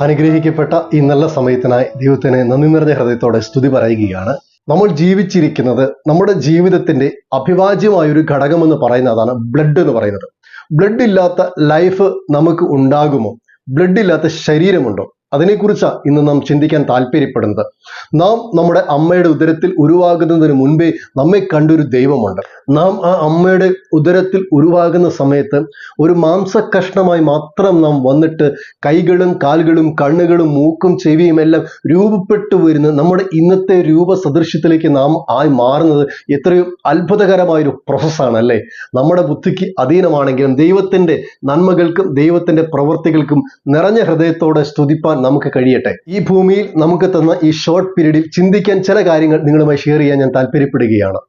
അനുഗ്രഹിക്കപ്പെട്ട ഈ നല്ല സമയത്തിനായി ദൈവത്തിന് നന്ദി നിറഞ്ഞ ഹൃദയത്തോടെ സ്തുതി പറയുകയാണ്. നമ്മൾ ജീവിച്ചിരിക്കുന്നത് നമ്മുടെ ജീവിതത്തിന്റെ അഭിവാജ്യമായ ഒരു ഘടകമെന്ന് പറയുന്ന അതാണ് ബ്ലഡ് എന്ന് പറയുന്നത്. ബ്ലഡ് ഇല്ലാത്ത ലൈഫ് നമുക്ക് ഉണ്ടാകുമോ? ബ്ലഡ് ഇല്ലാത്ത ശരീരമുണ്ടോ? അതിനെക്കുറിച്ചാണ് ഇന്ന് നാം ചിന്തിക്കാൻ താല്പര്യപ്പെടുന്നത്. നാം നമ്മുടെ അമ്മയുടെ ഉദരത്തിൽ ഉരുവാകുന്നതിന് മുൻപേ നമ്മെ കണ്ടൊരു ദൈവമുണ്ട്. നാം ആ അമ്മയുടെ ഉദരത്തിൽ ഉരുവാകുന്ന സമയത്ത് ഒരു മാംസ കഷ്ണമായി മാത്രം നാം വന്നിട്ട് കൈകളും കാലുകളും കണ്ണുകളും മൂക്കും ചെവിയും എല്ലാം രൂപപ്പെട്ടു വരുന്ന നമ്മുടെ ഇന്നത്തെ രൂപസദൃശ്യത്തിലേക്ക് നാം ആയി മാറുന്നത് എത്രയും അത്ഭുതകരമായൊരു പ്രോസസ്സാണ് അല്ലേ നമ്മുടെ ബുദ്ധിക്ക് അധീനമാണെങ്കിലും ദൈവത്തിന്റെ നന്മകൾക്കും ദൈവത്തിന്റെ പ്രവൃത്തികൾക്കും നിറഞ്ഞ ഹൃദയത്തോടെ സ്തുതിപ്പാൻ നമുക്ക് കഴിയട്ടെ. ഈ ഭൂമിയിൽ നമുക്ക് തന്ന ഈ ഷോർട്ട് പീരീഡിൽ ചിന്തിക്കാൻ ചില കാര്യങ്ങൾ നിങ്ങളുമായി ഷെയർ ചെയ്യാൻ ഞാൻ താല്പര്യപ്പെടുകയാണ്.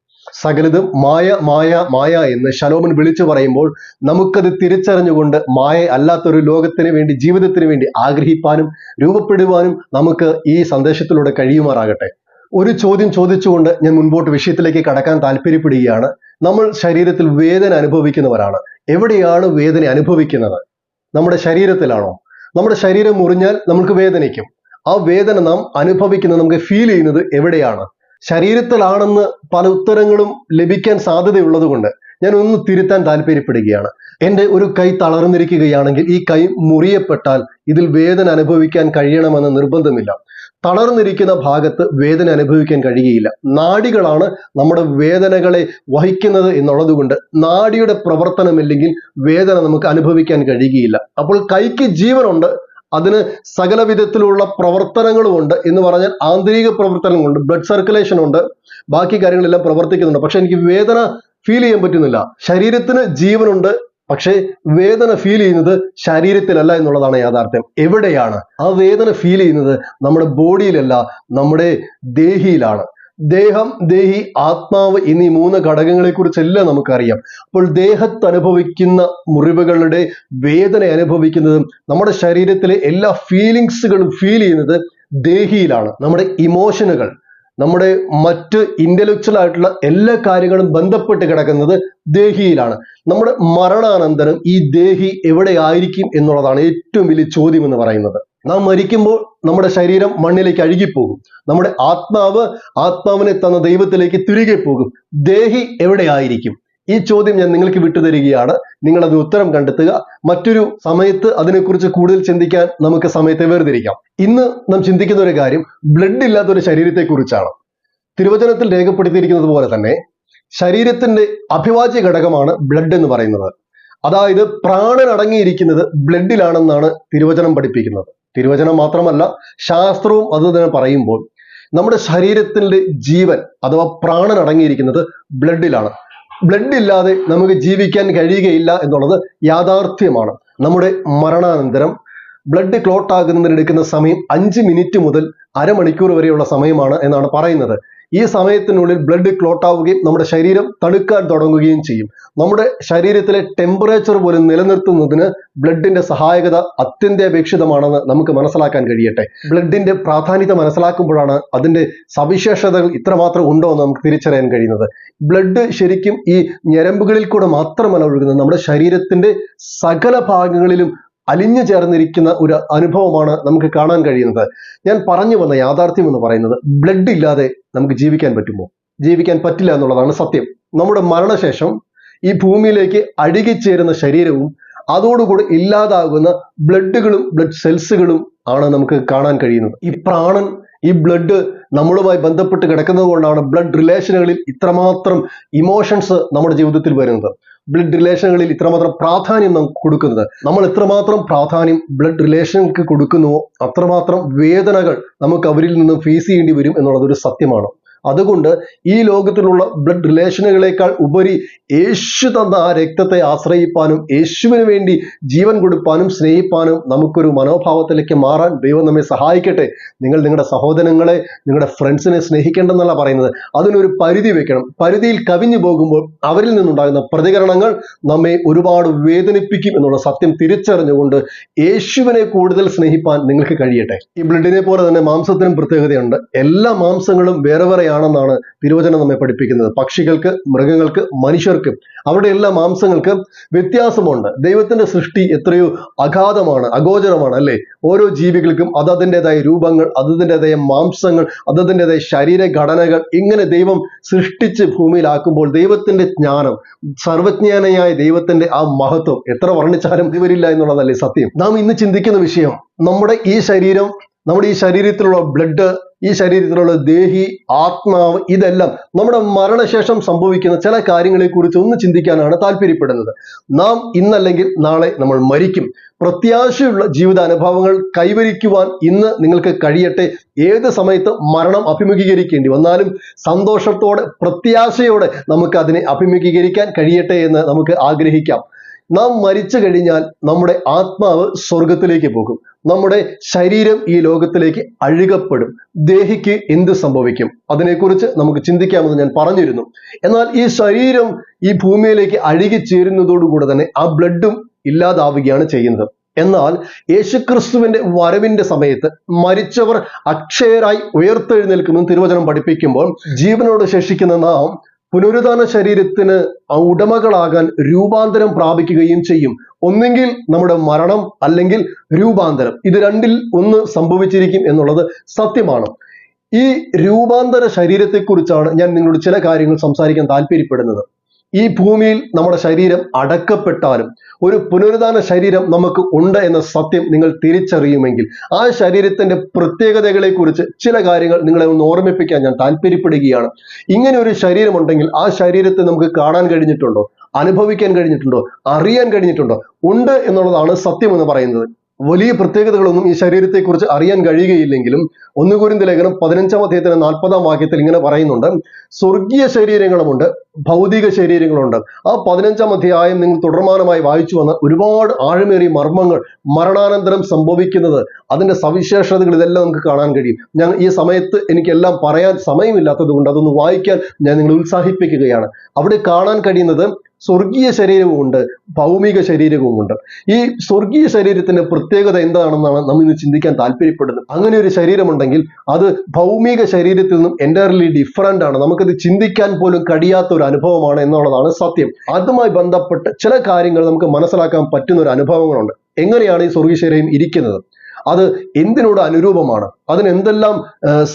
സകലതും മായ മായ മായ എന്ന് ശലോമൻ വിളിച്ചു പറയുമ്പോൾ നമുക്കത് തിരിച്ചറിഞ്ഞുകൊണ്ട് മായ അല്ലാത്തൊരു ലോകത്തിന് വേണ്ടി ജീവിതത്തിന് വേണ്ടി ആഗ്രഹിപ്പാനും രൂപപ്പെടുവാനും നമുക്ക് ഈ സന്ദേശത്തിലൂടെ കഴിയുമാറാകട്ടെ. ഒരു ചോദ്യം ചോദിച്ചുകൊണ്ട് ഞാൻ മുൻപോട്ട് വിഷയത്തിലേക്ക് കടക്കാൻ താല്പര്യപ്പെടുകയാണ്. നമ്മൾ ശരീരത്തിൽ വേദന അനുഭവിക്കുന്നവരാണ്. എവിടെയാണ് വേദന അനുഭവിക്കുന്നത്? നമ്മുടെ ശരീരത്തിലാണോ? നമ്മുടെ ശരീരം മുറിഞ്ഞാൽ നമുക്ക് വേദനിക്കും. ആ വേദന നാം അനുഭവിക്കുന്നത് നമുക്ക് ഫീൽ ചെയ്യുന്നത് എവിടെയാണ്? ശരീരത്തിലാണെന്ന് പല ഉത്തരങ്ങളും ലഭിക്കാൻ സാധ്യതയുള്ളത് കൊണ്ട് ഞാൻ ഒന്ന് തിരുത്താൻ താല്പര്യപ്പെടുകയാണ്. എന്റെ ഒരു കൈ തളർന്നിരിക്കുകയാണെങ്കിൽ ഈ കൈ മുറിയപ്പെട്ടാൽ ഇതിൽ വേദന അനുഭവിക്കാൻ കഴിയണമെന്ന് നിർബന്ധമില്ല. തളർന്നിരിക്കുന്ന ഭാഗത്ത് വേദന അനുഭവിക്കാൻ കഴിയുകയില്ല. നാടികളാണ് നമ്മുടെ വേദനകളെ വഹിക്കുന്നത് എന്നുള്ളതുകൊണ്ട് നാടിയുടെ പ്രവർത്തനമില്ലെങ്കിൽ വേദന നമുക്ക് അനുഭവിക്കാൻ കഴിയുകയില്ല. അപ്പോൾ കൈക്ക് ജീവനുണ്ട് അതിന് സകല വിധത്തിലുള്ള പ്രവർത്തനങ്ങളുമുണ്ട് എന്ന് പറഞ്ഞാൽ ആന്തരിക പ്രവർത്തനങ്ങളുണ്ട് ബ്ലഡ് സർക്കുലേഷൻ ഉണ്ട് ബാക്കി കാര്യങ്ങളെല്ലാം പ്രവർത്തിക്കുന്നുണ്ട്. പക്ഷെ എനിക്ക് വേദന ഫീൽ ചെയ്യാൻ പറ്റുന്നില്ല. ശരീരത്തിന് ജീവനുണ്ട് പക്ഷേ വേദന ഫീൽ ചെയ്യുന്നത് ശരീരത്തിലല്ല എന്നുള്ളതാണ് യാഥാർത്ഥ്യം. എവിടെയാണ്? ആ വേദന ഫീൽ ചെയ്യുന്നത് നമ്മുടെ ബോഡിയിലല്ല നമ്മുടെ ദേഹിയിലാണ്. ദേഹം ദേഹി ആത്മാവ് എന്നീ മൂന്ന് ഘടകങ്ങളെ കുറിച്ചെല്ലാം നമുക്കറിയാം. അപ്പോൾ ദേഹത്ത് അനുഭവിക്കുന്ന മുറിവുകളുടെ വേദന അനുഭവിക്കുന്നതും നമ്മുടെ ശരീരത്തിലെ എല്ലാ ഫീലിങ്സുകളും ഫീൽ ചെയ്യുന്നത് ദേഹിയിലാണ്. നമ്മുടെ ഇമോഷനുകൾ നമ്മുടെ മറ്റ് ഇന്റലക്ച്വൽ ആയിട്ടുള്ള എല്ലാ കാര്യങ്ങളും ബന്ധപ്പെട്ട് കിടക്കുന്നത് ദേഹിയിലാണ്. നമ്മുടെ മരണാനന്തരം ഈ ദേഹി എവിടെ ആയിരിക്കും എന്നുള്ളതാണ് ഏറ്റവും വലിയ ചോദ്യം എന്ന് പറയുന്നത്. നാം മരിക്കുമ്പോൾ നമ്മുടെ ശരീരം മണ്ണിലേക്ക് അഴുകിപ്പോകും. നമ്മുടെ ആത്മാവ് ആത്മാവിനെ തന്ന ദൈവത്തിലേക്ക് തിരികെ പോകും. ദേഹി എവിടെ ആയിരിക്കും ഈ ചോദ്യം ഞാൻ നിങ്ങൾക്ക് വിട്ടുതരികയാണ് അത് ഉത്തരം കണ്ടെത്തുക. മറ്റൊരു സമയത്ത് അതിനെക്കുറിച്ച് കൂടുതൽ ചിന്തിക്കാൻ നമുക്ക് സമയത്തെ വേർതിരിക്കാം. ഇന്ന് നാം ചിന്തിക്കുന്ന ഒരു കാര്യം ബ്ലഡ് ഇല്ലാത്ത ഒരു ശരീരത്തെക്കുറിച്ചാണ്. തിരുവചനത്തിൽ രേഖപ്പെടുത്തിയിരിക്കുന്നത് പോലെ തന്നെ ശരീരത്തിന്റെ അഭിവാജ്യ ഘടകമാണ് ബ്ലഡ് എന്ന് പറയുന്നത്. അതായത് പ്രാണൻ അടങ്ങിയിരിക്കുന്നത് ബ്ലഡിലാണെന്നാണ് തിരുവചനം പഠിപ്പിക്കുന്നത്. തിരുവചനം മാത്രമല്ല ശാസ്ത്രവും അത് തന്നെ പറയുമ്പോൾ നമ്മുടെ ശരീരത്തിന്റെ ജീവൻ അഥവാ പ്രാണൻ അടങ്ങിയിരിക്കുന്നത് ബ്ലഡിലാണ് ബ്ലഡ് ഇല്ലാതെ നമുക്ക് ജീവിക്കാൻ കഴിയുകയില്ല എന്നുള്ളത് യാഥാർത്ഥ്യമാണ്. നമ്മുടെ മരണാനന്തരം ബ്ലഡ് ക്ലോട്ട് ആകുന്നതിന് എടുക്കുന്ന സമയം അഞ്ച് മിനിറ്റ് മുതൽ അരമണിക്കൂർ വരെയുള്ള സമയമാണ് എന്നാണ് പറയുന്നത്. ഈ സമയത്തിനുള്ളിൽ ബ്ലഡ് ക്ലോട്ട് ആവുകയും നമ്മുടെ ശരീരം തണുക്കാൻ തുടങ്ങുകയും ചെയ്യും. നമ്മുടെ ശരീരത്തിലെ ടെമ്പറേച്ചർ പോലും നിലനിർത്തുന്നതിന് ബ്ലഡിന്റെ സഹായകത അത്യന്താപേക്ഷിതമാണെന്ന് നമുക്ക് മനസ്സിലാക്കാൻ കഴിയട്ടെ. ബ്ലഡിന്റെ പ്രാധാന്യത മനസ്സിലാക്കുമ്പോഴാണ് അതിന്റെ സവിശേഷതകൾ ഇത്രമാത്രം ഉണ്ടോ എന്ന് നമുക്ക് തിരിച്ചറിയാൻ കഴിയുന്നത്. ബ്ലഡ് ശരിക്കും ഈ ഞരമ്പുകളിൽ കൂടെ മാത്രമല്ല ഒഴുകുന്നത്. നമ്മുടെ ശരീരത്തിന്റെ സകല ഭാഗങ്ങളിലും അലിഞ്ഞു ചേർന്നിരിക്കുന്ന ഒരു അനുഭവമാണ് നമുക്ക് കാണാൻ കഴിയുന്നത്. ഞാൻ പറഞ്ഞു വന്ന യാഥാർത്ഥ്യം എന്ന് പറയുന്നത് ബ്ലഡ് ഇല്ലാതെ നമുക്ക് ജീവിക്കാൻ പറ്റുമോ? ജീവിക്കാൻ പറ്റില്ല എന്നുള്ളതാണ് സത്യം. നമ്മുടെ മരണശേഷം ഈ ഭൂമിയിലേക്ക് അഴുകിച്ചേരുന്ന ശരീരവും അതോടുകൂടി ഇല്ലാതാകുന്ന ബ്ലഡുകളും ബ്ലഡ് സെൽസുകളും ആണ് നമുക്ക് കാണാൻ കഴിയുന്നത്. ഈ പ്രാണൻ ഈ ബ്ലഡ് നമ്മളുമായി ബന്ധപ്പെട്ട് കിടക്കുന്നത് കൊണ്ടാണ് ബ്ലഡ് റിലേഷനുകളിൽ ഇത്രമാത്രം ഇമോഷൻസ് നമ്മുടെ ജീവിതത്തിൽ വരുന്നത്. ബ്ലഡ് റിലേഷനുകളിൽ ഇത്രമാത്രം പ്രാധാന്യം നമുക്ക് കൊടുക്കുന്നത്. നമ്മൾ എത്രമാത്രം പ്രാധാന്യം ബ്ലഡ് റിലേഷനുകൾക്ക് കൊടുക്കുന്നുവോ അത്രമാത്രം വേദനകൾ നമുക്ക് അവരിൽ നിന്ന് ഫേസ് ചെയ്യേണ്ടി വരും എന്നുള്ളത് ഒരു സത്യമാണ്. അതുകൊണ്ട് ഈ ലോകത്തിലുള്ള ബ്ലഡ് റിലേഷനുകളെക്കാൾ ഉപരി യേശു തന്ന ആ രക്തത്തെ ആശ്രയിപ്പാനും യേശുവിന് വേണ്ടി ജീവൻ കൊടുപ്പാനും സ്നേഹിപ്പാനും നമുക്കൊരു മനോഭാവത്തിലേക്ക് മാറാൻ ദൈവം നമ്മെ സഹായിക്കട്ടെ. നിങ്ങൾ നിങ്ങളുടെ സഹോദരങ്ങളെ നിങ്ങളുടെ ഫ്രണ്ട്സിനെ സ്നേഹിക്കേണ്ടെന്നല്ല പറയുന്നത്. അതിനൊരു പരിധി വെക്കണം. പരിധിയിൽ കവിഞ്ഞു പോകുമ്പോൾ അവരിൽ നിന്നുണ്ടാകുന്ന പ്രതികരണങ്ങൾ നമ്മെ ഒരുപാട് വേദനിപ്പിക്കും എന്നുള്ള സത്യം തിരിച്ചറിഞ്ഞുകൊണ്ട് യേശുവിനെ കൂടുതൽ സ്നേഹിപ്പാൻ നിങ്ങൾക്ക് കഴിയട്ടെ. ഈ ബ്ലഡിനെ പോലെ തന്നെ മാംസത്തിനും പ്രത്യേകതയുണ്ട്. എല്ലാ മാംസങ്ങളും വേറെ വേറെയാണ് പോലെയാണെന്നാണ് തിരുവചനം നമ്മെ പഠിപ്പിക്കുന്നത്. പക്ഷികൾക്ക് മൃഗങ്ങൾക്ക് മനുഷ്യർക്ക് അവരുടെ എല്ലാ മാംസങ്ങൾക്ക് വ്യത്യാസമുണ്ട്. ദൈവത്തിന്റെ സൃഷ്ടി എത്രയോ അഗാധമാണ് അഗോചരമാണ് അല്ലേ? ഓരോ ജീവികൾക്കും അതതിന്റെതായ രൂപങ്ങൾ അതതിന്റെതായ മാംസങ്ങൾ അതതിന്റെതായ ശരീരഘടനകൾ ഇങ്ങനെ ദൈവം സൃഷ്ടിച്ച് ഭൂമിയിലാക്കുമ്പോൾ ദൈവത്തിന്റെ ജ്ഞാനം സർവജ്ഞാനയായ ദൈവത്തിന്റെ ആ മഹത്വം എത്ര വർണിച്ചാലും ഇവരില്ല എന്നുള്ളതല്ലേ സത്യം? നാം ഇന്ന് ചിന്തിക്കുന്ന വിഷയം നമ്മുടെ ഈ ശരീരം നമ്മുടെ ഈ ശരീരത്തിലുള്ള ബ്ലഡ് ഈ ശരീരത്തിലുള്ള ദേഹി ആത്മാവ് ഇതെല്ലാം നമ്മുടെ മരണശേഷം സംഭവിക്കുന്ന ചില കാര്യങ്ങളെ കുറിച്ച് ഒന്ന് ചിന്തിക്കാനാണ് താല്പര്യപ്പെടുന്നത്. നാം ഇന്നല്ലെങ്കിൽ നാളെ നമ്മൾ മരിക്കും. പ്രത്യാശയുള്ള ജീവിതാനുഭവങ്ങൾ കൈവരിക്കുവാൻ ഇന്ന് നിങ്ങൾക്ക് കഴിയട്ടെ. ഏത് സമയത്ത് മരണം അഭിമുഖീകരിക്കേണ്ടി വന്നാലും സന്തോഷത്തോടെ പ്രത്യാശയോടെ നമുക്ക് അതിനെ അഭിമുഖീകരിക്കാൻ കഴിയട്ടെ എന്ന് നമുക്ക് ആഗ്രഹിക്കാം. നാം മരിച്ചു കഴിഞ്ഞാൽ നമ്മുടെ ആത്മാവ് സ്വർഗത്തിലേക്ക് പോകും. നമ്മുടെ ശരീരം ഈ ലോകത്തിലേക്ക് അഴുകപ്പെടും. ദേഹിക്ക് എന്ത് സംഭവിക്കും? അതിനെക്കുറിച്ച് നമുക്ക് ചിന്തിക്കാമെന്ന് ഞാൻ പറഞ്ഞിരുന്നു. എന്നാൽ ഈ ശരീരം ഈ ഭൂമിയിലേക്ക് അഴുകി ചേരുന്നതോടുകൂടെ തന്നെ ആ ബ്ലഡും ഇല്ലാതാവുകയാണ് ചെയ്യുന്നത്. എന്നാൽ യേശുക്രിസ്തുവിന്റെ വരവിന്റെ സമയത്ത് മരിച്ചവർ അക്ഷയരായി ഉയർത്തെഴുന്നേൽക്കുമെന്ന് തിരുവചനം പഠിപ്പിക്കുമ്പോൾ ജീവനോട് ശേഷിക്കുന്ന നാം പുനരുദ്ധാന ശരീരത്തിന് ഉടമകളാകാൻ രൂപാന്തരം പ്രാപിക്കുകയും ചെയ്യും. ഒന്നെങ്കിൽ നമ്മുടെ മരണം അല്ലെങ്കിൽ രൂപാന്തരം. ഇത് രണ്ടിൽ ഒന്ന് സംഭവിച്ചിരിക്കും എന്നുള്ളത് സത്യമാണ്. ഈ രൂപാന്തര ശരീരത്തെക്കുറിച്ചാണ് ഞാൻ നിങ്ങളോട് ചില കാര്യങ്ങൾ സംസാരിക്കാൻ താല്പര്യപ്പെടുന്നത്. ഈ ഭൂമിയിൽ നമ്മുടെ ശരീരം അടക്കപ്പെട്ടാലും ഒരു പുനരുദ്ധാന ശരീരം നമുക്ക് ഉണ്ട് എന്ന സത്യം നിങ്ങൾ തിരിച്ചറിയുമെങ്കിൽ ആ ശരീരത്തിന്റെ പ്രത്യേകതകളെ കുറിച്ച് ചില കാര്യങ്ങൾ നിങ്ങളെ ഒന്ന് ഓർമ്മിപ്പിക്കാൻ ഞാൻ താല്പര്യപ്പെടുകയാണ്. ഇങ്ങനെ ഒരു ശരീരമുണ്ടെങ്കിൽ ആ ശരീരത്തെ നമുക്ക് കാണാൻ കഴിഞ്ഞിട്ടുണ്ടോ? അനുഭവിക്കാൻ കഴിഞ്ഞിട്ടുണ്ടോ? അറിയാൻ കഴിഞ്ഞിട്ടുണ്ടോ? ഉണ്ട് എന്നുള്ളതാണ് സത്യം എന്ന് പറയുന്നത്. വലിയ പ്രത്യേകതകളൊന്നും ഈ ശരീരത്തെക്കുറിച്ച് അറിയാൻ കഴിയുകയില്ലെങ്കിലും ഒന്നുകുരിന്ത ലേഖനം പതിനഞ്ചാം അധ്യായത്തിന് നാൽപ്പതാം വാക്യത്തിൽ ഇങ്ങനെ പറയുന്നുണ്ട്. സ്വർഗീയ ശരീരങ്ങളുമുണ്ട് ഭൗതിക ശരീരങ്ങളുണ്ട്. ആ പതിനഞ്ചാം അധ്യായം നിങ്ങൾ തുടർമാനമായി വായിച്ചു വന്ന ഒരുപാട് ആഴമേറിയ മർമ്മങ്ങൾ മരണാനന്തരം സംഭവിക്കുന്നത് അതിന്റെ സവിശേഷതകൾ ഇതെല്ലാം നമുക്ക് കാണാൻ കഴിയും. ഞാൻ ഈ സമയത്ത് എനിക്കെല്ലാം പറയാൻ സമയമില്ലാത്തത് കൊണ്ട് അതൊന്ന് വായിക്കാൻ ഞാൻ നിങ്ങളെ ഉത്സാഹിപ്പിക്കുകയാണ്. അവിടെ കാണാൻ കഴിയുന്നത് സ്വർഗീയ ശരീരവുമുണ്ട് ഭൗമിക ശരീരവുമുണ്ട്. ഈ സ്വർഗീയ ശരീരത്തിന്റെ പ്രത്യേകത എന്താണെന്നാണ് നമ്മൾ ഇന്ന് ചിന്തിക്കാൻ താല്പര്യപ്പെടുന്നത്. അങ്ങനെ ഒരു ശരീരമുണ്ടെങ്കിൽ അത് ഭൗമിക ശരീരത്തിൽ നിന്നും എന്റയർലി ഡിഫറന്റ് ആണ്. നമുക്കത് ചിന്തിക്കാൻ പോലും കഴിയാത്ത ഒരു അനുഭവമാണ് എന്നുള്ളതാണ് സത്യം. അതുമായി ബന്ധപ്പെട്ട് ചില കാര്യങ്ങൾ നമുക്ക് മനസ്സിലാക്കാൻ പറ്റുന്ന ഒരു അനുഭവങ്ങളുണ്ട്. എങ്ങനെയാണ് ഈ സ്വർഗീയ ശരീരം ഇരിക്കുന്നത്? അത് എന്തിനോട് അനുരൂപമാണ്? അതിനെന്തെല്ലാം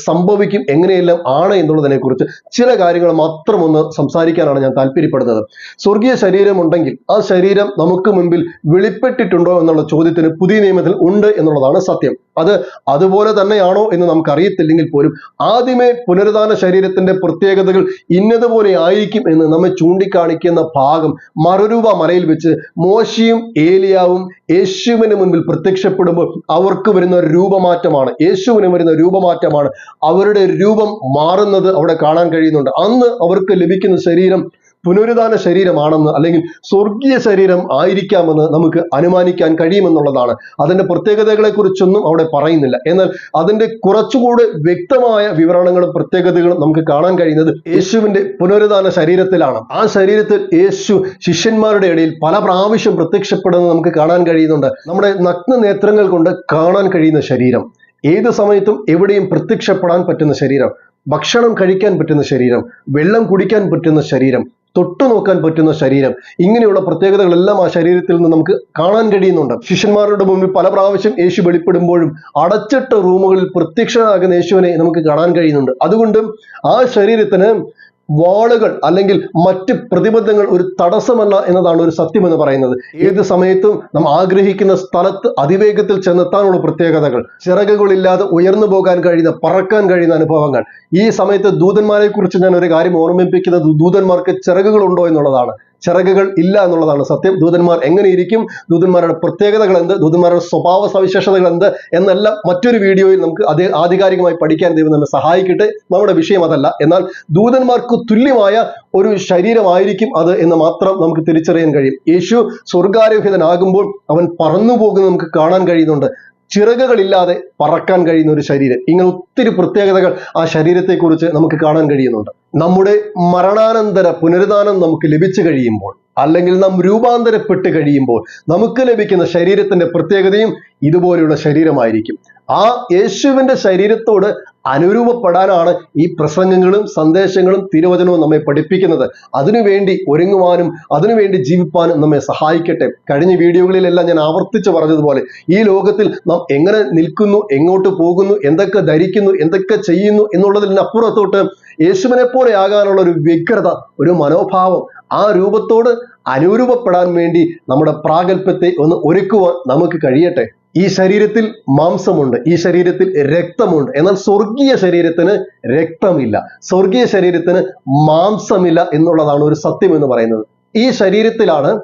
സംഭവിക്കും എങ്ങനെയെല്ലാം ആണ് എന്നുള്ളതിനെ കുറിച്ച് ചില കാര്യങ്ങൾ മാത്രം ഒന്ന് സംസാരിക്കാനാണ് ഞാൻ താല്പര്യപ്പെടുന്നത്. സ്വർഗീയ ശരീരം ഉണ്ടെങ്കിൽ ആ ശരീരം നമുക്ക് മുൻപിൽ വെളിപ്പെട്ടിട്ടുണ്ടോ എന്നുള്ള ചോദ്യത്തിന് പുതിയ നിയമത്തിൽ ഉണ്ട് എന്നുള്ളതാണ് സത്യം. അത് അതുപോലെ തന്നെയാണോ എന്ന് നമുക്ക് അറിയത്തില്ലെങ്കിൽ പോലും ആദ്യമേ പുനരുദ്ധാന ശരീരത്തിന്റെ പ്രത്യേകതകൾ ഇന്നതുപോലെ ആയിരിക്കും എന്ന് നമ്മെ ചൂണ്ടിക്കാണിക്കുന്ന ഭാഗം മറുരൂപ മലയിൽ വെച്ച് മോശിയും ഏലിയാവും യേശുവിന് മുൻപിൽ പ്രത്യക്ഷപ്പെടുമ്പോൾ അവർക്ക് വരുന്ന ഒരു രൂപമാറ്റമാണ്. യേശുവിന് വരുന്ന രൂപമാറ്റമാണ്. അവരുടെ രൂപം മാറുന്നത് അവിടെ കാണാൻ കഴിയുന്നുണ്ട്. അന്ന് അവർക്ക് ലഭിക്കുന്ന ശരീരം പുനരുദ്ധാന ശരീരമാണെന്ന് അല്ലെങ്കിൽ സ്വർഗീയ ശരീരം ആയിരിക്കാമെന്ന് നമുക്ക് അനുമാനിക്കാൻ കഴിയുമെന്നുള്ളതാണ്. അതിന്റെ പ്രത്യേകതകളെക്കുറിച്ചൊന്നും അവിടെ പറയുന്നില്ല. എന്നാൽ അതിന്റെ കുറച്ചുകൂടി വ്യക്തമായ വിവരണങ്ങളും പ്രത്യേകതകളും നമുക്ക് കാണാൻ കഴിയുന്നത് യേശുവിന്റെ പുനരുദാന ശരീരത്തിലാണ്. ആ ശരീരത്തിൽ യേശു ശിഷ്യന്മാരുടെ ഇടയിൽ പല പ്രാവശ്യം പ്രത്യക്ഷപ്പെടുന്നത് നമുക്ക് കാണാൻ കഴിയുന്നുണ്ട്. നമ്മുടെ നഗ്ന നേത്രങ്ങൾ കൊണ്ട് കാണാൻ കഴിയുന്ന ശരീരം. ഏത് സമയത്തും എവിടെയും പ്രത്യക്ഷപ്പെടാൻ പറ്റുന്ന ശരീരം. ഭക്ഷണം കഴിക്കാൻ പറ്റുന്ന ശരീരം. വെള്ളം കുടിക്കാൻ പറ്റുന്ന ശരീരം. തൊട്ടു നോക്കാൻ പറ്റുന്ന ശരീരം. ഇങ്ങനെയുള്ള പ്രത്യേകതകളെല്ലാം ആ ശരീരത്തിൽ നിന്ന് നമുക്ക് കാണാൻ കഴിയുന്നുണ്ട്. ശിഷ്യന്മാരുടെ മുമ്പിൽ പല പ്രാവശ്യം യേശു വെളിപ്പെടുമ്പോഴും അടച്ചിട്ട റൂമുകളിൽ പ്രത്യക്ഷനാകുന്ന യേശുവിനെ നമുക്ക് കാണാൻ കഴിയുന്നുണ്ട്. അതുകൊണ്ട് ആ ശരീരത്തിന് വാളുകൾ അല്ലെങ്കിൽ മറ്റ് പ്രതിബന്ധങ്ങൾ ഒരു തടസ്സമല്ല എന്നതാണ് ഒരു സത്യം എന്ന് പറയുന്നത്. ഏത് സമയത്തും നാം ആഗ്രഹിക്കുന്ന സ്ഥലത്ത് അതിവേഗത്തിൽ ചെന്നെത്താനുള്ള പ്രത്യേകതകൾ ചിറകുകളില്ലാതെ ഉയർന്നു പോകാൻ കഴിയുന്ന പറക്കാൻ കഴിയുന്ന അനുഭവങ്ങൾ. ഈ സമയത്ത് ദൂതന്മാരെ കുറിച്ച് ഞാൻ ഒരു കാര്യം ഓർമ്മിപ്പിക്കുന്നത് ദൂതന്മാർക്ക് ചിറകുകളുണ്ടോ എന്നുള്ളതാണ്. ചിറകുകൾ ഇല്ല എന്നുള്ളതാണ് സത്യം. ദൂതന്മാർ എങ്ങനെയിരിക്കും? ദൂതന്മാരുടെ പ്രത്യേകതകൾ എന്ത്? ദൂതന്മാരുടെ സ്വഭാവ സവിശേഷതകൾ എന്ത്? എന്നെല്ലാം മറ്റൊരു വീഡിയോയിൽ നമുക്ക് അതേ ആധികാരികമായി പഠിക്കാൻ ദൈവം നമ്മെ സഹായിക്കട്ടെ. നമ്മുടെ വിഷയം അതല്ല. എന്നാൽ ദൂതന്മാർക്ക് തുല്യമായ ഒരു ശരീരമായിരിക്കും അത് എന്ന് മാത്രം നമുക്ക് തിരിച്ചറിയാൻ കഴിയും. യേശു സ്വർഗാരോഹിതനാകുമ്പോൾ അവൻ പറന്നു പോകുന്നത് നമുക്ക് കാണാൻ കഴിയുന്നുണ്ട്. ചിറകുകളില്ലാതെ പറക്കാൻ കഴിയുന്ന ഒരു ശരീരം. ഇങ്ങനെ ഒത്തിരി പ്രത്യേകതകൾ ആ ശരീരത്തെക്കുറിച്ച് നമുക്ക് കാണാൻ കഴിയുന്നുണ്ട്. നമ്മുടെ മരണാനന്തര പുനരുദാനം നമുക്ക് ലഭിച്ചു കഴിയുമ്പോൾ അല്ലെങ്കിൽ നാം രൂപാന്തരപ്പെട്ട് കഴിയുമ്പോൾ നമുക്ക് ലഭിക്കുന്ന ശരീരത്തിന്റെ പ്രത്യേകതയും ഇതുപോലെയുള്ള ശരീരമായിരിക്കും. ആ യേശുവിന്റെ ശരീരത്തോട് അനുരൂപപ്പെടാനാണ് ഈ പ്രസംഗങ്ങളും സന്ദേശങ്ങളും തിരുവചനവും നമ്മെ പഠിപ്പിക്കുന്നത്. അതിനുവേണ്ടി ഒരുങ്ങുവാനും അതിനുവേണ്ടി ജീവിപ്പാനും നമ്മെ സഹായിക്കട്ടെ. കഴിഞ്ഞ വീഡിയോകളിലെല്ലാം ഞാൻ ആവർത്തിച്ച് പറഞ്ഞതുപോലെ ഈ ലോകത്തിൽ നാം എങ്ങനെ നിൽക്കുന്നു എങ്ങോട്ട് പോകുന്നു എന്തൊക്കെ ധരിക്കുന്നു എന്തൊക്കെ ചെയ്യുന്നു എന്നുള്ളതിനപ്പുറത്തോട്ട് യേശുവിനെ പോലെ ആകാനുള്ള ഒരു വ്യഗ്രത ഒരു മനോഭാവം ആ രൂപത്തോട് അനുരൂപപ്പെടാൻ വേണ്ടി നമ്മുടെ പ്രാഗൽഭ്യത്തെ ഒന്ന് ഒരുക്കുവാൻ നമുക്ക് കഴിയട്ടെ. ഈ ശരീരത്തിൽ മാംസമുണ്ട് ഈ ശരീരത്തിൽ രക്തമുണ്ട്. എന്നാൽ സ്വർഗീയ ശരീരത്തിന് രക്തമില്ല. സ്വർഗീയ ശരീരത്തിന് മാംസമില്ല എന്നുള്ളതാണ് ഒരു സത്യം എന്ന് പറയുന്നത്. ഈ ശരീരത്തിലാണ്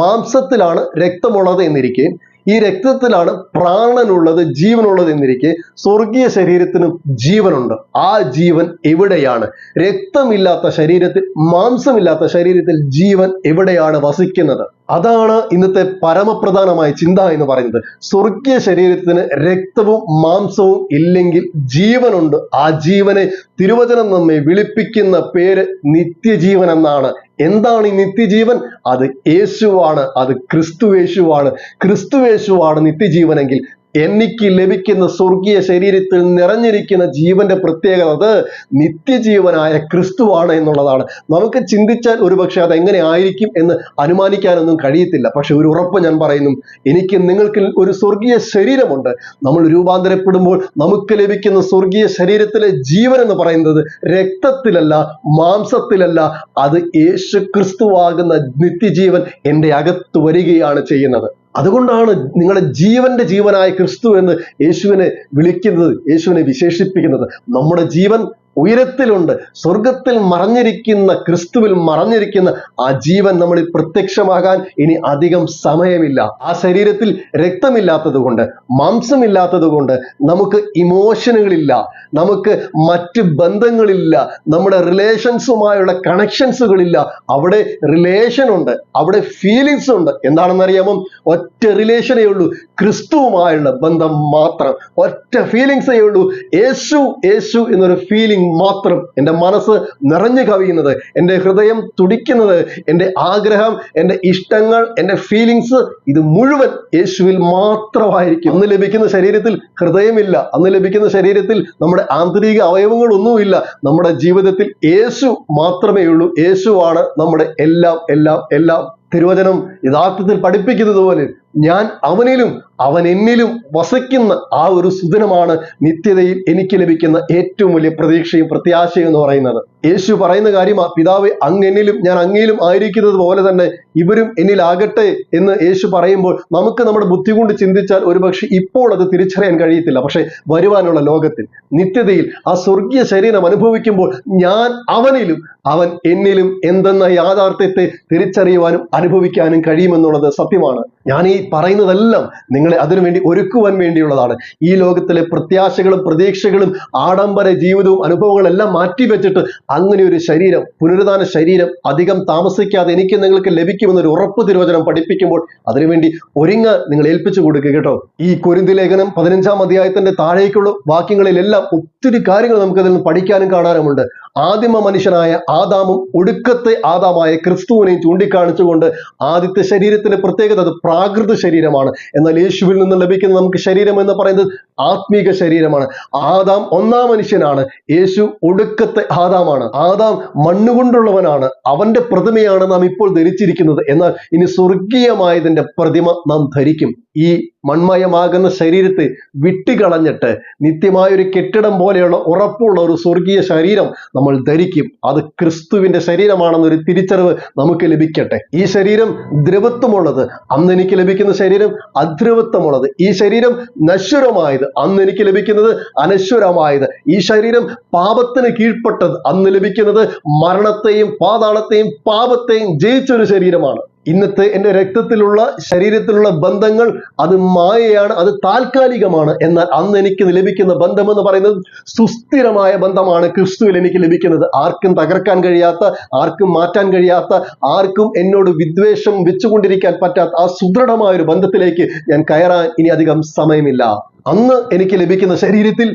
മാംസത്തിലാണ് രക്തമുള്ളത് എന്നിരിക്കെ ഈ രക്തത്തിലാണ് പ്രാണനുള്ളത് ജീവനുള്ളത് എന്നിരിക്കെ സ്വർഗീയ ശരീരത്തിനും ജീവനുണ്ട്. ആ ജീവൻ എവിടെയാണ്? രക്തമില്ലാത്ത ശരീരത്തിൽ മാംസമില്ലാത്ത ശരീരത്തിൽ ജീവൻ എവിടെയാണ് വസിക്കുന്നത്? അതാണ് ഇന്നത്തെ പരമപ്രധാനമായ ചിന്ത എന്ന് പറയുന്നത്. സ്വർഗീയ ശരീരത്തിന് രക്തവും മാംസവും ഇല്ലെങ്കിൽ ജീവനുണ്ട്. ആ ജീവനെ തിരുവചനം നമ്മെ വിളിപ്പിക്കുന്ന പേര് നിത്യജീവൻ എന്നാണ്. എന്താണ് ഈ നിത്യജീവൻ? അത് യേശുവാണ് അത് ക്രിസ്തുവേശുവാണ് ക്രിസ്തുവേശുവാണ് നിത്യജീവനെങ്കിൽ എനിക്ക് ലഭിക്കുന്ന സ്വർഗീയ ശരീരത്തിൽ നിറഞ്ഞിരിക്കുന്ന ജീവന്റെ പ്രത്യേകത അത് നിത്യജീവനായ ക്രിസ്തുവാണ് എന്നുള്ളതാണ്. നമുക്ക് ചിന്തിച്ചാൽ ഒരുപക്ഷെ അത് എങ്ങനെ ആയിരിക്കും എന്ന് അനുമാനിക്കാനൊന്നും കഴിയത്തില്ല. പക്ഷെ ഒരു ഉറപ്പ് ഞാൻ പറയുന്നു. എനിക്ക് നിങ്ങൾക്ക് ഒരു സ്വർഗീയ ശരീരമുണ്ട്. നമ്മൾ രൂപാന്തരപ്പെടുമ്പോൾ നമുക്ക് ലഭിക്കുന്ന സ്വർഗീയ ശരീരത്തിലെ ജീവൻ എന്ന് പറയുന്നത് രക്തത്തിലല്ല മാംസത്തിലല്ല. അത് യേശു ക്രിസ്തുവാകുന്ന നിത്യജീവൻ എന്റെ അകത്ത് വരികയാണ് ചെയ്യുന്നത്. അതുകൊണ്ടാണ് നിങ്ങളെ ജീവന്റെ ജീവനായ ക്രിസ്തു എന്ന് യേശുവിനെ വിളിക്കുന്നത് യേശുവിനെ വിശേഷിപ്പിക്കുന്നത്. നമ്മുടെ ജീവൻ ഉയരത്തിലുണ്ട്. സ്വർഗത്തിൽ മറഞ്ഞിരിക്കുന്ന ക്രിസ്തുവിൽ മറഞ്ഞിരിക്കുന്ന ആ ജീവൻ നമ്മളിൽ പ്രത്യക്ഷമാകാൻ ഇനി അധികം സമയമില്ല. ആ ശരീരത്തിൽ രക്തമില്ലാത്തത് കൊണ്ട് മാംസമില്ലാത്തത് കൊണ്ട് നമുക്ക് ഇമോഷനുകളില്ല. നമുക്ക് മറ്റ് ബന്ധങ്ങളില്ല. നമ്മുടെ റിലേഷൻസുമായുള്ള കണക്ഷൻസുകളില്ല. അവിടെ റിലേഷൻ ഉണ്ട് അവിടെ ഫീലിങ്സ് ഉണ്ട് എന്താണെന്നറിയാമോ? ഒറ്റ റിലേഷനേ ഉള്ളൂ. ക്രിസ്തുവുമായുള്ള ബന്ധം മാത്രം ഒറ്റ ഫീലിങ്സേ ഉള്ളൂ. യേശു യേശു എന്നൊരു ഫീലിംഗ് മാത്രം എന്റെ മനസ്സ് നിറഞ്ഞു കവിയുന്നത് എന്റെ ഹൃദയം തുടിക്കുന്നത് എന്റെ ആഗ്രഹം എന്റെ ഇഷ്ടങ്ങൾ എന്റെ ഫീലിങ്സ് ഇത് മുഴുവൻ യേശുവിൽ മാത്രമായിരിക്കും. അന്ന് ലഭിക്കുന്ന ശരീരത്തിൽ ഹൃദയമില്ല. അന്ന് ലഭിക്കുന്ന ശരീരത്തിൽ നമ്മുടെ ആന്തരിക അവയവങ്ങളൊന്നുമില്ല. നമ്മുടെ ജീവിതത്തിൽ യേശു മാത്രമേ ഉള്ളൂ. യേശുവാണ് നമ്മുടെ എല്ലാം എല്ലാം എല്ലാം. തിരുവചനം യഥാർത്ഥത്തിൽ പഠിപ്പിക്കുന്നത് പോലെ ഞാൻ അവനിലും അവൻ എന്നിലും വസിക്കുന്ന ആ ഒരു സുദിനമാണ് നിത്യതയിൽ എനിക്ക് ലഭിക്കുന്ന ഏറ്റവും വലിയ പ്രതീക്ഷയും പ്രത്യാശയും എന്ന് പറയുന്നത്. യേശു പറയുന്ന കാര്യം പിതാവ് അങ് എന്നിലും ഞാൻ അങ്ങയിലും ആയിരിക്കുന്നത് പോലെ തന്നെ ഇവരും എന്നിലാകട്ടെ എന്ന് യേശു പറയുമ്പോൾ നമുക്ക് നമ്മുടെ ബുദ്ധി കൊണ്ട് ചിന്തിച്ചാൽ ഒരുപക്ഷെ ഇപ്പോൾ അത് തിരിച്ചറിയാൻ കഴിയത്തില്ല. പക്ഷെ വരുവാനുള്ള ലോകത്തിൽ നിത്യതയിൽ ആ സ്വർഗീയ ശരീരം അനുഭവിക്കുമ്പോൾ ഞാൻ അവനിലും അവൻ എന്നിലും എന്തെന്ന യാഥാർത്ഥ്യത്തെ തിരിച്ചറിയുവാനും അനുഭവിക്കാനും കഴിയുമെന്നുള്ളത് സത്യമാണ്. ഞാൻ ഈ പറയുന്നതെല്ലാം നിങ്ങളെ അതിനുവേണ്ടി ഒരുക്കുവാൻ വേണ്ടിയുള്ളതാണ്. ഈ ലോകത്തിലെ പ്രത്യാശകളും പ്രതീക്ഷകളും ആഡംബര ജീവിതവും അനുഭവങ്ങളും എല്ലാം മാറ്റിവെച്ചിട്ട് അങ്ങനെ ഒരു ശരീരം പുനരുദ്ധാന ശരീരം അധികം താമസിക്കാതെ എനിക്ക് നിങ്ങൾക്ക് ലഭിക്കുമെന്നൊരു ഉറപ്പ് തിരുവചനം പഠിപ്പിക്കുമ്പോൾ അതിനുവേണ്ടി ഒരുങ്ങ നിങ്ങൾ ഏൽപ്പിച്ചു കൊടുക്കുക കേട്ടോ. ഈ കുരുന്തി ലേഖനം പതിനഞ്ചാം അധ്യായത്തിന്റെ താഴേക്കുള്ള വാക്യങ്ങളിലെല്ലാം ഒത്തിരി കാര്യങ്ങൾ നമുക്ക് അതിൽ നിന്ന് പഠിക്കാനും കാണാനുമുണ്ട്. ആദിമ മനുഷ്യനായ ആദാമും ഒടുക്കത്തെ ആദാമായ ക്രിസ്തുവിനെയും ചൂണ്ടിക്കാണിച്ചുകൊണ്ട് ആദ്യത്തെ ശരീരത്തിന്റെ പ്രത്യേകത അത് പ്രാകൃത ശരീരമാണ്. എന്നാൽ യേശുവിൽ നിന്ന് ലഭിക്കുന്ന നമുക്ക് ശരീരം എന്ന് പറയുന്നത് ആത്മീക ശരീരമാണ്. ആദാം ഒന്നാം മനുഷ്യനാണ്. യേശു ഒടുക്കത്തെ ആദാമാണ്. ആദാം മണ്ണുകൊണ്ടുള്ളവനാണ്. അവന്റെ പ്രതിമയാണ് നാം ഇപ്പോൾ ധരിച്ചിരിക്കുന്നത്. എന്നാൽ ഇനി സ്വർഗീയമായതിന്റെ പ്രതിമ നാം ധരിക്കും. ഈ മൺമയമാകുന്ന ശരീരത്തെ വിട്ടുകളഞ്ഞിട്ട് നിത്യമായ ഒരു കെട്ടിടം പോലെയുള്ള ഉറപ്പുള്ള ഒരു സ്വർഗീയ ശരീരം നമ്മൾ ധരിക്കും. അത് ക്രിസ്തുവിന്റെ ശരീരമാണെന്നൊരു തിരിച്ചറിവ് നമുക്ക് ലഭിക്കട്ടെ. ഈ ശരീരം ദ്രവത്വമുള്ളത്. അന്ന് എനിക്ക് ലഭിക്കുന്ന ശരീരം അധ്രുവത്വമുള്ളത് ഈ ശരീരം നശ്വരമായത് അന്ന് എനിക്ക് ലഭിക്കുന്നത് അനശ്വരമായത്. ഈ ശരീരം പാപത്തിന് കീഴ്പ്പെട്ടത് അന്ന് ലഭിക്കുന്നത് മരണത്തെയും പാതാളത്തെയും പാപത്തെയും ജയിച്ചൊരു ശരീരമാണ്. ഇന്നത്തെ എന്റെ രക്തത്തിലുള്ള ശരീരത്തിലുള്ള ബന്ധങ്ങൾ അത് മായയാണ് അത് താൽക്കാലികമാണ്. എന്നാൽ അന്ന് എനിക്ക് ലഭിക്കുന്ന ബന്ധം എന്ന് പറയുന്നത് സുസ്ഥിരമായ ബന്ധമാണ് ക്രിസ്തുവിൽ എനിക്ക് ലഭിക്കുന്നത്. ആർക്കും തകർക്കാൻ കഴിയാത്ത ആർക്കും മാറ്റാൻ കഴിയാത്ത ആർക്കും എന്നോട് വിദ്വേഷം വെച്ചുകൊണ്ടിരിക്കാൻ പറ്റാത്ത ആ സുദൃഢമായ ഒരു ബന്ധത്തിലേക്ക് ഞാൻ കയറാൻ ഇനി അധികം സമയമില്ല. അന്ന് എനിക്ക് ലഭിക്കുന്ന ശരീരത്തിൽ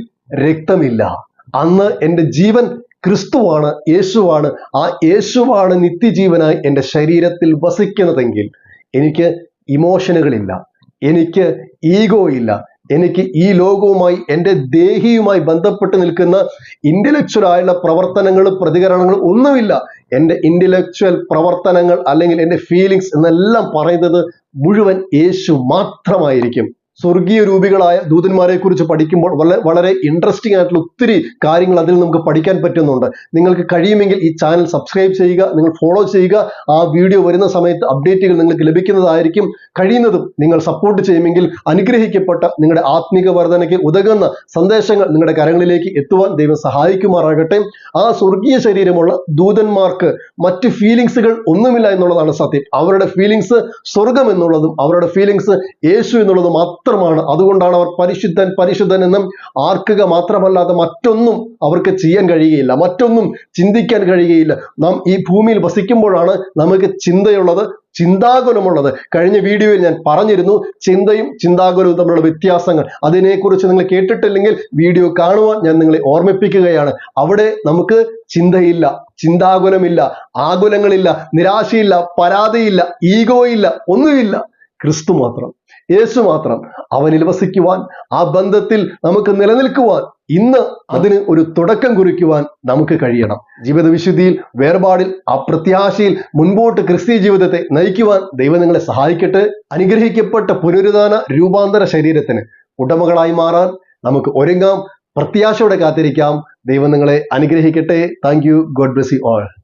രക്തമില്ല. അന്ന് എന്റെ ജീവൻ ക്രിസ്തുവാണ് യേശുവാണ് ആ യേശുവാണ് നിത്യജീവനായി എന്റെ ശരീരത്തിൽ വസിക്കുന്നതെങ്കിൽ എനിക്ക് ഇമോഷനുകളില്ല എനിക്ക് ഈഗോ ഇല്ല എനിക്ക് ഈ ലോകവുമായി എന്റെ ദേഹിയുമായി ബന്ധപ്പെട്ട് നിൽക്കുന്ന ഇന്റലക്ച്വൽ ആയുള്ള പ്രവർത്തനങ്ങളും പ്രതികരണങ്ങളും ഒന്നുമില്ല. എന്റെ ഇന്റലക്ച്വൽ പ്രവർത്തനങ്ങൾ അല്ലെങ്കിൽ എന്റെ ഫീലിങ്സ് എന്നെല്ലാം പറയുന്നത് മുഴുവൻ യേശു മാത്രമായിരിക്കും. സ്വർഗീയ രൂപികളായ ദൂതന്മാരെ കുറിച്ച് പഠിക്കുമ്പോൾ വളരെ വളരെ ഇൻട്രസ്റ്റിംഗ് ആയിട്ടുള്ള ഒത്തിരി കാര്യങ്ങൾ അതിൽ നമുക്ക് പഠിക്കാൻ പറ്റുന്നുണ്ട്. നിങ്ങൾക്ക് കഴിയുമെങ്കിൽ ഈ ചാനൽ സബ്സ്ക്രൈബ് ചെയ്യുക നിങ്ങൾ ഫോളോ ചെയ്യുക. ആ വീഡിയോ വരുന്ന സമയത്ത് അപ്ഡേറ്റുകൾ നിങ്ങൾക്ക് ലഭിക്കുന്നതായിരിക്കും. കഴിയുന്നതും നിങ്ങൾ സപ്പോർട്ട് ചെയ്യുമെങ്കിൽ അനുഗ്രഹിക്കപ്പെട്ട നിങ്ങളുടെ ആത്മീക വർധനയ്ക്ക് ഉതകുന്ന സന്ദേശങ്ങൾ നിങ്ങളുടെ കരങ്ങളിലേക്ക് എത്തുവാൻ ദൈവം സഹായിക്കുമാറാകട്ടെ. ആ സ്വർഗീയ ശരീരമുള്ള ദൂതന്മാർക്ക് മറ്റ് ഫീലിങ്സുകൾ ഒന്നുമില്ല എന്നുള്ളതാണ് സത്യം. അവരുടെ ഫീലിങ്സ് സ്വർഗം എന്നുള്ളതും അവരുടെ ഫീലിങ്സ് യേശു എന്നുള്ളതും മാത്രമാണ്. അതുകൊണ്ടാണ് അവർ പരിശുദ്ധൻ പരിശുദ്ധൻ എന്നും ആർക്കുക മാത്രമല്ലാതെ മറ്റൊന്നും അവർക്ക് ചെയ്യാൻ കഴിയുകയില്ല. മറ്റൊന്നും ചിന്തിക്കാൻ കഴിയുകയില്ല. നാം ഈ ഭൂമിയിൽ വസിക്കുമ്പോഴാണ് നമുക്ക് ചിന്തയുള്ളത് ചിന്താകുലമുള്ളത്. കഴിഞ്ഞ വീഡിയോയിൽ ഞാൻ പറഞ്ഞിരുന്നു ചിന്തയും ചിന്താകുലവും തമ്മിലുള്ള വ്യത്യാസങ്ങൾ. അതിനെക്കുറിച്ച് നിങ്ങൾ കേട്ടിട്ടില്ലെങ്കിൽ വീഡിയോ കാണുവാൻ ഞാൻ നിങ്ങളെ ഓർമ്മിപ്പിക്കുകയാണ്. അവിടെ നമുക്ക് ചിന്തയില്ല ചിന്താകുലമില്ല ആകുലങ്ങളില്ല നിരാശയില്ല പരാതിയില്ല ഈഗോയില്ല ഒന്നുമില്ല. ക്രിസ്തു മാത്രം. യേശു മാത്രം അവനിൽ വസിക്കുവാൻ ആ ബന്ധത്തിൽ നമുക്ക് നിലനിൽക്കുവാൻ ഇന്ന് അതിന് ഒരു തുടക്കം കുറിക്കുവാൻ നമുക്ക് കഴിയണം. ജീവിത വിശുദ്ധിയിൽ വേർപാടിൽ ആ പ്രത്യാശയിൽ മുൻപോട്ട് ക്രിസ്തീയ ജീവിതത്തെ നയിക്കുവാൻ ദൈവം നിങ്ങളെ സഹായിക്കട്ടെ. അനുഗ്രഹിക്കപ്പെട്ട പുനരുദ്ധാന രൂപാന്തര ശരീരത്തിന് ഉടമകളായി മാറാൻ നമുക്ക് ഒരുങ്ങാം. പ്രത്യാശയോടെ കാത്തിരിക്കാം. ദൈവം നിങ്ങളെ അനുഗ്രഹിക്കട്ടെ. Thank you God bless you all